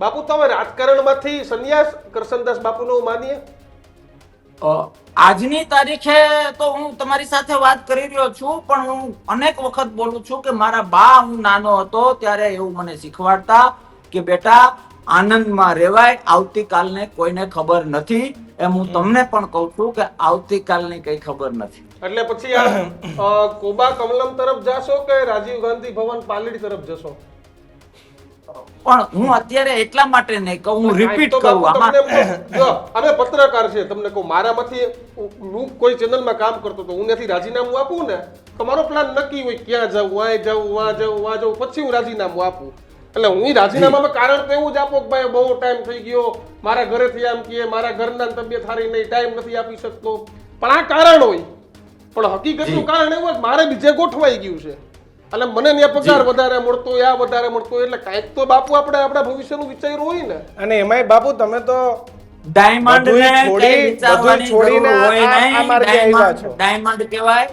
બાપુ તો હવે રાજકારણમાંથી સંન્યાસ કરશનદાસ બાપુનો માનીએ? આજની તારીખે તો હું તમારી સાથે વાત કરી રહ્યો છું પણ હું અનેક વખત બોલું છું કે મારા બા હું નાનો હતો ત્યારે એવું મને શીખવાડતા કે બેટા આનંદમાં રહેવાય આવતીકાલને કોઈને ખબર નથી. એમ હું તમને પણ કહું છું કે આવતીકાલની કઈ ખબર નથી. એટલે પછી આ કોબા કમલમ તરફ જાશો કે રાજીવ ગાંધી ભવન પાલડી તરફ જશો? પણ હું અત્યારે એટલા માટે નહીં કહું હું રિપીટ કરું આમાં. અમે પત્રકાર છે તમને કહું મારામાંથી હું કોઈ ચેનલમાં કામ કરતો તો હું નથી રાજીનામું આપું ને? તો મારો પ્લાન નક્કી હોય ક્યાં જવું વાય જવું વા જવું વા જવું પછી હું રાજીનામું આપું. એટલે હું રાજીનામામાં કારણ તો એવું જ આપો કે ભાઈ બહુ ટાઈમ થઈ ગયો મારા ઘરેથી આમ કહે મારા ઘરના તબિયત સારી નહીં ટાઈમ નથી આપી શકતો. પણ આ કારણ હોય. પણ હકીકતનું કારણ એવું મારે બીજે ગોઠવાઈ ગયું છે. એટલે મને ત્યાં પગાર વધારે મળતો આ વધારે મળતો એટલે કાંઈક તો બાપુ આપણે આપણા ભવિષ્યનું વિચાર્યું હોય ને. અને એમાંય બાપુ તમે તો ડાયમંડ ને છોડી- વિચારવાની છોડીને આ- આ માર્ગે આવ્યા છો. ડાયમંડ કહેવાય.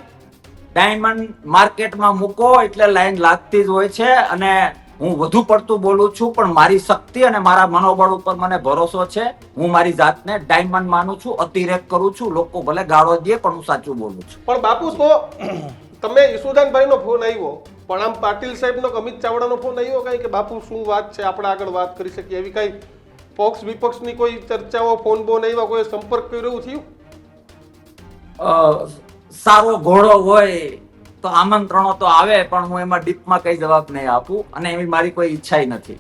ડાયમંડ માર્કેટમાં મૂકો એટલે લાઈન લાગતી જ હોય છે અને હું વધુ પડતું બોલું છું પણ મારી શક્તિ અને મારા મનોબળ ઉપર મને ભરોસો છે. હું મારી જાતને ડાયમંડ માનું છું અતિરેક કરું છું લોકો ભલે ગાળો દે પણ હું સાચું બોલું છું. પણ બાપુ તો તમે ઈસુદાનભાઈનો ફોન આવ્યો પણ આમ પાટીલ સાહેબનો અમિત ચાવડાનો ફોન આવ્યો કાંઈ કે બાપુ શું વાત છે, આપણે આગળ વાત કરી શકીએ? એવી કાંઈ પક્ષ વિપક્ષની કોઈ ચર્ચાઓ, ફોન બોન આવ્યા કોઈ સંપર્ક કર્યો થયું? સારો ઘોડો હોય તો આમંત્રણો તો આવે, પણ હું એમાં ડીપમાં કઈ જવાબ નહીં આપું, અને એવી મારી કોઈ ઈચ્છા નથી.